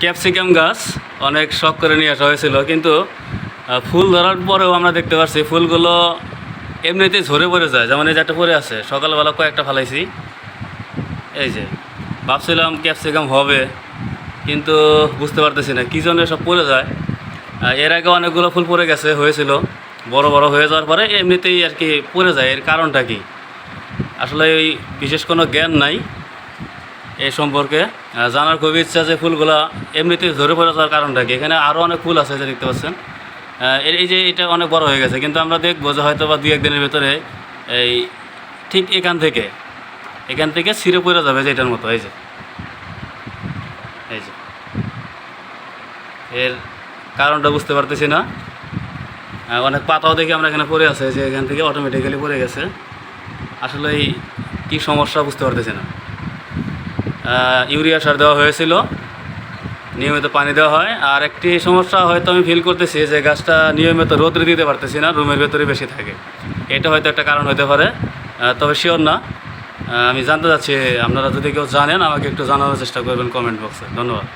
Capsicum গাছ অনেক শখ করে নিয়ে আসা হয়েছিল, কিন্তু ফুল ধরার পরেও আমরা দেখতে পাচ্ছি ফুলগুলো এমনিতেই ঝরে পড়ে যায়, যেমন এই যে একটা পড়ে আছে, সকালবেলা কয়েকটা ফালাইছি। এই যে, ভাবছিলাম ক্যাপসিকাম হবে, কিন্তু বুঝতে পারতেছি না, কী জন্য সব পড়ে যায়। এর আগে অনেকগুলো ফুল পড়ে গেছে, হয়েছিল, বড় বড় হয়ে যাওয়ার পরে এমনিতেই আর কি পড়ে যায়, এর কারণটা কি? আসলে এই বিশেষ কোনো জ্ঞান নাই। এই সম্পর্কে জানার খুবই ইচ্ছা যে ফুলগুলা এমনিতেই ধরে পড়ে যাওয়ার কারণটা কি? এখানে আরও অনেক ফুল আছে যে দেখতে পাচ্ছেন। এই যে এটা অনেক বড় হয়ে গেছে, কিন্তু আমরা দেখব যে হয়তো বা দুই একদিনের ভেতরে এই ঠিক এখান থেকে এখান থেকে ছিঁড়ে পড়ে যাবে যে এটার মতো, এই যে। এই যে। এর কারণটা বুঝতে পারতেছি না। অনেক পাতাও দেখি আমরা এখানে পড়ে আছে, যে এখান থেকে অটোমেটিক্যালি পড়ে গেছে। আসলে এই কী সমস্যা বুঝতে পারতেছি না। ইউরিয়া সার দেওয়া হয়েছিল। নিয়মিত পানি দেওয়া হয়। আর একটি সমস্যা হয়তো আমি ফিল করতেছি যে গাছটা নিয়মিত রোদ্রে দিতে পারতেছি না, রুমের ভেতরে বেশি থাকে। এটা হয়তো একটা কারণ হতে পারে। তবে শিওর না। আমি জানতে চাচ্ছি, আপনারা যদি কেউ জানেন, আমাকে একটু জানানোর চেষ্টা করবেন কমেন্ট বক্সে ধন্যবাদ।